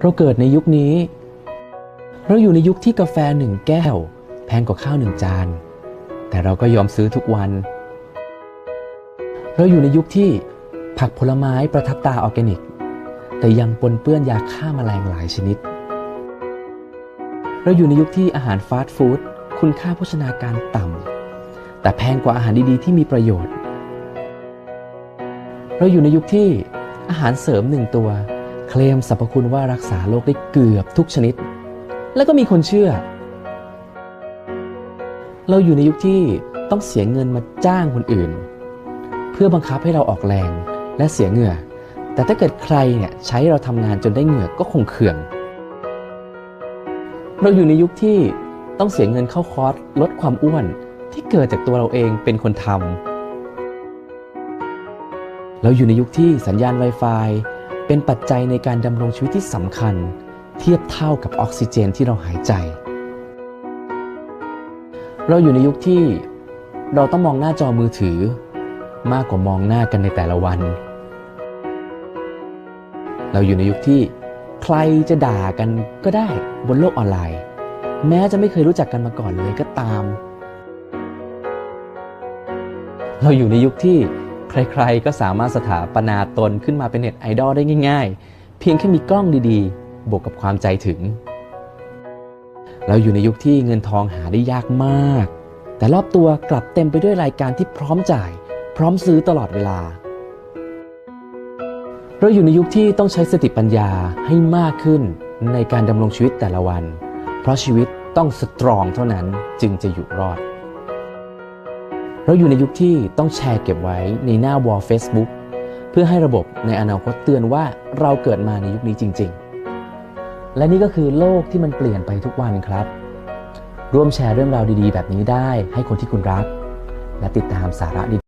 เราเกิดในยุคนี้ เราอยู่ในยุคที่กาแฟหนึ่งแก้ว แพงกว่าข้าวหนึ่งจาน แต่เราก็ยอมซื้อทุกวัน เราอยู่ในยุคที่ผักผลไม้ประทับตาออร์แกนิก แต่ยังปนเปื้อนยาฆ่าแมลงหลายชนิด เราอยู่ในยุคที่อาหารฟาสต์ฟู้ดคุณค่าโภชนาการต่ำแต่แพงกว่าอาหารดีๆ ที่มีประโยชน์ เราอยู่ในยุคที่อาหารเสริมหนึ่งตัว เคลมสรรพคุณว่ารักษาโรคได้เกือบทุกชนิด แล้วก็มีคนเชื่อ เราอยู่ในยุคที่ต้องเสียเงินมาจ้างคนอื่น เพื่อบังคับให้เราออกแรงและเสียเหงื่อ แต่ถ้าเกิดใครเนี่ยใช้เราทำงานจนได้เหงื่อก็คงเคือง เราอยู่ในยุคที่ต้องเสียเงินเข้าคอร์สลดความอ้วนที่เกิดจากตัวเราเองเป็นคนทำเราอยู่ในยุคที่สัญญาณ Wi-Fi เป็นปัจจัยในการดำรงชีวิตที่สำคัญ เทียบเท่ากับออกซิเจนที่เราหายใจ เราอยู่ในยุคที่เราต้องมองหน้าจอมือถือ มากกว่ามองหน้ากันในแต่ละวัน เราอยู่ในยุคที่ใครจะด่ากันก็ได้บนโลกออนไลน์ แม้จะไม่เคยรู้จักกันมาก่อนเลยก็ตาม เราอยู่ในยุคที่ ใครๆ ก็สามารถสถาปนาตนขึ้นมาเป็นเน็ตไอดอลได้ง่ายๆ เพียงแค่มีกล้องดีๆ บวกกับความใจถึง เราอยู่ในยุคที่เงินทองหาได้ยากมาก แต่รอบตัวกลับเต็มไปด้วยรายการที่พร้อมจ่าย พร้อมซื้อตลอดเวลา เราอยู่ในยุคที่ต้องใช้สติปัญญาให้มากขึ้นในการดำรงชีวิตแต่ละวัน เพราะชีวิตต้องสตรองเท่านั้นจึงจะอยู่รอด เราอยู่ในยุคที่ต้องแชร์เก็บไว้ในหน้าวอล Facebook เพื่อให้ระบบในอนาคตเตือนว่าเราเกิดมาในยุคนี้จริง ๆ และนี่ก็คือโลกที่มันเปลี่ยนไปทุกวันครับ ร่วมแชร์เรื่องราวดีๆ แบบนี้ได้ให้คนที่คุณรัก และติดตามสาระดี